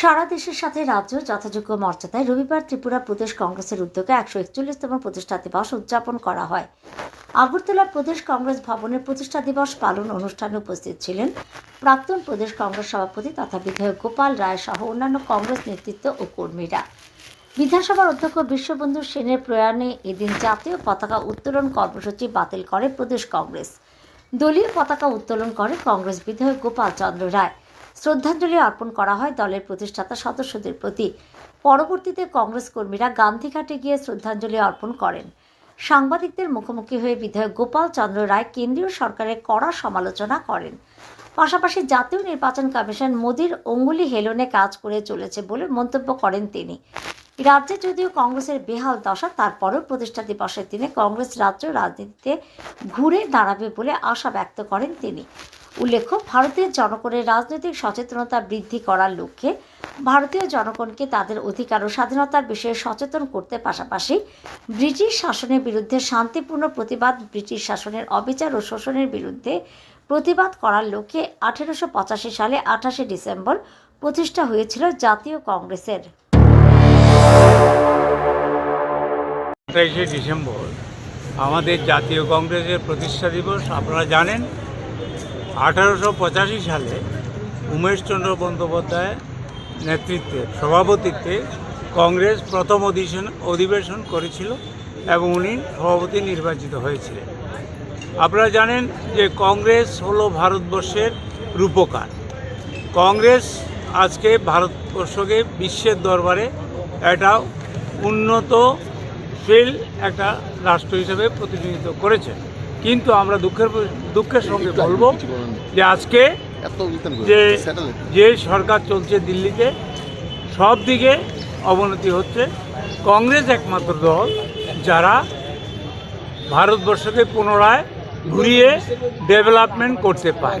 সারা দেশের সাথে রাজ্য যথাযোগ্য মর্যাদায় রবিবার ত্রিপুরা প্রদেশ কংগ্রেসের উদ্যোগে একশো একচল্লিশতম প্রতিষ্ঠা দিবস উদযাপন করা হয়। আগরতলা প্রদেশ কংগ্রেস ভবনের প্রতিষ্ঠা দিবস পালন অনুষ্ঠানে উপস্থিত ছিলেন প্রাক্তন প্রদেশ কংগ্রেস সভাপতি তথা বিধায়ক গোপাল রায় সহ অন্যান্য কংগ্রেস নেতৃত্ব ও কর্মীরা। বিধানসভার অধ্যক্ষ বিশ্ববন্ধু সেনের প্রয়াণে এদিন জাতীয় পতাকা উত্তোলন কর্মসূচি বাতিল করে প্রদেশ কংগ্রেস। দলীয় পতাকা উত্তোলন করে কংগ্রেস বিধায়ক গোপাল চন্দ্র রায়। শ্রদ্ধাঞ্জলি অর্পণ করা হয় দলের প্রতিষ্ঠাতা সদস্যদের প্রতি। পরবর্তীতে কংগ্রেস কর্মীরা গান্ধীঘাটে গিয়ে শ্রদ্ধাঞ্জলি অর্পণ করেন। সাংবাদিকদের মুখোমুখি হয়ে বিধায়ক গোপাল চন্দ্র রায় কেন্দ্রীয় সরকারের কড়া সমালোচনা করেন। পাশাপাশি জাতীয় নির্বাচন কমিশন মোদির অঙ্গুলি হেলনে কাজ করে চলেছে বলে মন্তব্য করেন তিনি। রাজ্যে যদিও কংগ্রেসের বেহাল দশা, তারপরেও প্রতিষ্ঠা দিবসের দিনে কংগ্রেস রাজ্য রাজনীতিতে ঘুরে দাঁড়াবে বলে আশা ব্যক্ত করেন তিনি। উল্লেখ্য ভারতের জনগণের রাজনৈতিক সচেতনতা বৃদ্ধি করার লক্ষ্যে ভারতীয় জনগণকে তাদের অধিকার ও স্বাধীনতার বিষয়ে সচেতন করতে পাশাপাশি ব্রিটিশ শাসনের বিরুদ্ধে শান্তিপূর্ণ প্রতিবাদ, ব্রিটিশ শাসনের অবিচার ও শোষণের বিরুদ্ধে প্রতিবাদ করার লক্ষ্যে আঠেরোশো পঁচাশি সালে আঠাশে ডিসেম্বর প্রতিষ্ঠা হয়েছিল জাতীয় কংগ্রেসের। আঠাইশে ডিসেম্বর আমাদের জাতীয় কংগ্রেসের প্রতিষ্ঠা দিবস, আপনারা জানেন আঠারোশো পঁচাশি সালে উমেশচন্দ্র বন্দ্যোপাধ্যায়ের নেতৃত্বে, সভাপতিত্বে কংগ্রেস প্রথম অধিবেশন অধিবেশন করেছিল এবং উনি সভাপতি নির্বাচিত হয়েছিলেন। আপনারা জানেন যে কংগ্রেস হলো ভারতবর্ষের রূপকার। কংগ্রেস আজকে ভারতবর্ষকে বিশ্বের দরবারে একটা উন্নত ফিল একটা রাষ্ট্র হিসেবে প্রতিনিধিত্ব করেছে। কিন্তু আমরা দুঃখের দুঃখের সঙ্গে বলব যে আজকে যে যে সরকার চলছে দিল্লিতে সব দিকে অবনতি হচ্ছে। কংগ্রেস একমাত্র দল যারা ভারতবর্ষকে পুনরায় ঘুরিয়ে ডেভেলপমেন্ট করতে পারে।